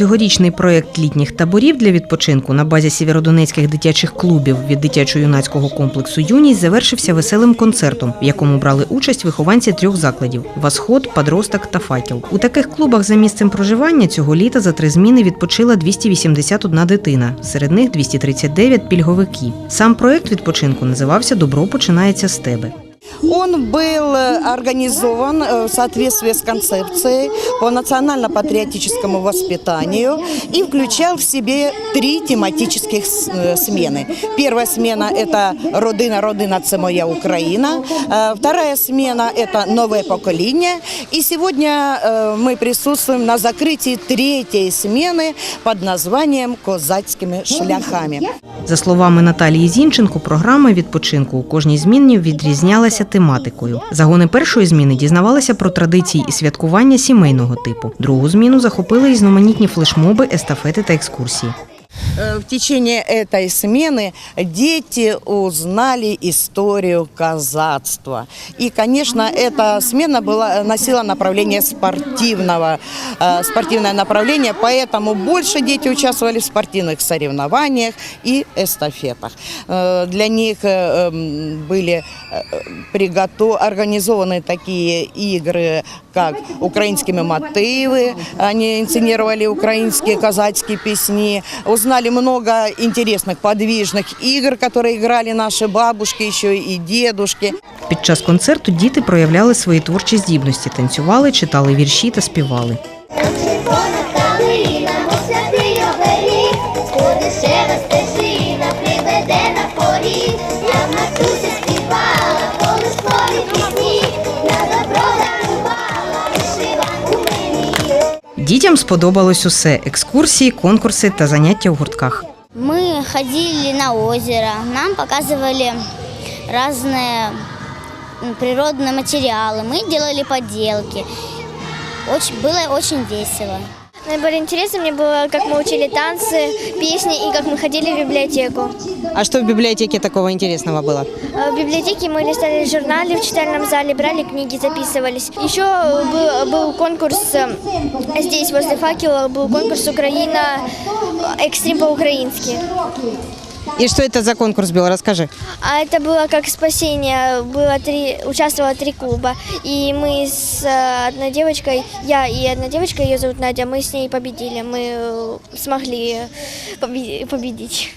Цьогорічний проєкт літніх таборів для відпочинку на базі сєвєродонецьких дитячих клубів від дитячо-юнацького комплексу Юність завершився веселим концертом, в якому брали участь вихованці трьох закладів: Восход, Подросток та Факел. У таких клубах за місцем проживання цього літа за три зміни відпочила 281 дитина. Серед них 239 пільговики. Сам проєкт відпочинку називався Добро починається з тебе. Он был э, организован э, в соответствии с концепцией по национально-патриотическому воспитанию и включал в себе три тематических с- э, смены. Первая смена – это «Родина, родина – це моя Украина». Э, Вторая смена – это «Новое поколение». И сегодня э, мы присутствуем на закрытии третьей смены под названием «Козацькими шляхами». За словами Наталії Зінченко, програма відпочинку у кожній зміні відрізнялася тематикою. Загони першої зміни дізнавалися про традиції і святкування сімейного типу. Другу зміну захопили різноманітні флешмоби, естафети та екскурсії. Э, В течение этой смены дети узнали историю казацтва. И, конечно, эта смена была, носила направление спортивного, э, спортивное направление, поэтому больше дети участвовали в спортивных соревнованиях и эстафетах. Э, Для них э, м, были приготов... организованы такие игры, как украинскими мотивы, они инсценировали украинские казацкие песни, узнали много интересных подвижных игр, которые играли наши бабушки еще и дедушки. Під час концерту діти проявляли свої творчі здібності, танцювали, читали вірші та співали. Дітям сподобалось усе: екскурсії, конкурси та заняття у гуртках. Мы ходили на озеро, нам показывали разные м, природные материалы, мы делали поделки. Очень, было очень весело. Наиболее интересно мне было, как мы учили танцы, песни и как мы ходили в библиотеку. А что в библиотеке такого интересного было? Э, В библиотеке мы листали журналы в читальном зале, брали книги, записывались. Еще был, был конкурс э, здесь, возле факела, был конкурс Украина, э, экстрим по-украински. И что это за конкурс был? Расскажи. А это было как спасение. Было три, участвовало три клуба. И мы с э, одной девочкой, я и одна девочка, ее зовут Надя, мы с ней победили. Мы э, смогли побе- победить.